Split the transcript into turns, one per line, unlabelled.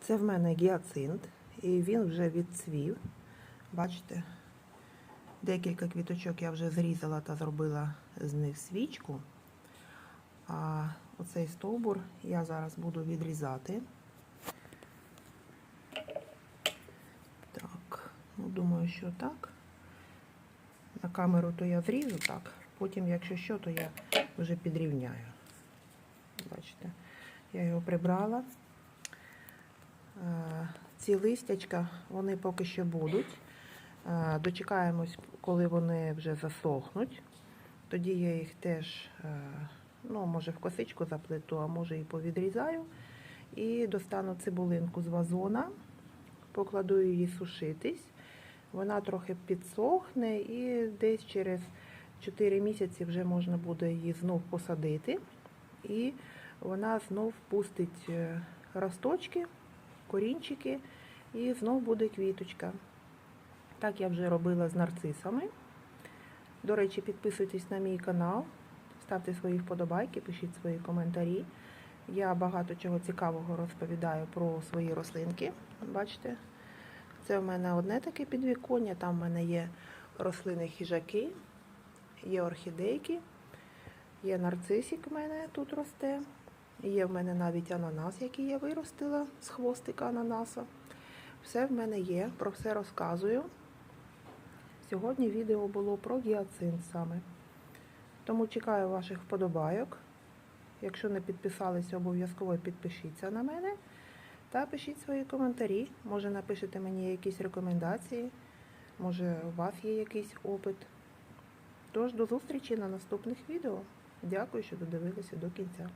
Це в мене гіацинт, і він вже відцвів. Бачите, декілька квіточок я вже зрізала та зробила з них свічку. А оцей стовбур я зараз буду відрізати. Так, ну думаю, що так. На камеру то я зріжу так. Потім, якщо що, то я вже підрівняю. Бачите, я його прибрала. Е, Ці листячка, вони поки що будуть. Е, Дочекаємось, коли вони вже засохнуть. Тоді я їх теж, е, ну, може, в косичку заплету, а може і повідрізаю. І достану цибулинку з вазона, покладу її сушитись. Вона трохи підсохне і десь через 4 місяці вже можна буде її знов посадити. І вона знов пустить росточки, корінчики, і знов буде квіточка. Так я вже робила з нарцисами. До речі, підписуйтесь на мій канал, ставте свої вподобайки, пишіть свої коментарі. Я багато чого цікавого розповідаю про свої рослинки. Бачите, це в мене одне таке підвіконня, там в мене є рослини хижаки, є орхідейки, є нарцисик в мене тут росте. Є в мене навіть ананас, який я виростила з хвостика ананаса. Все в мене є, про все розказую. Сьогодні відео було про гіацинт саме. Тому чекаю ваших вподобайок. Якщо не підписалися, обов'язково підпишіться на мене та пишіть свої коментарі. Може напишете мені якісь рекомендації, може у вас є якийсь опит. Тож до зустрічі на наступних відео. Дякую, що додивилися до кінця.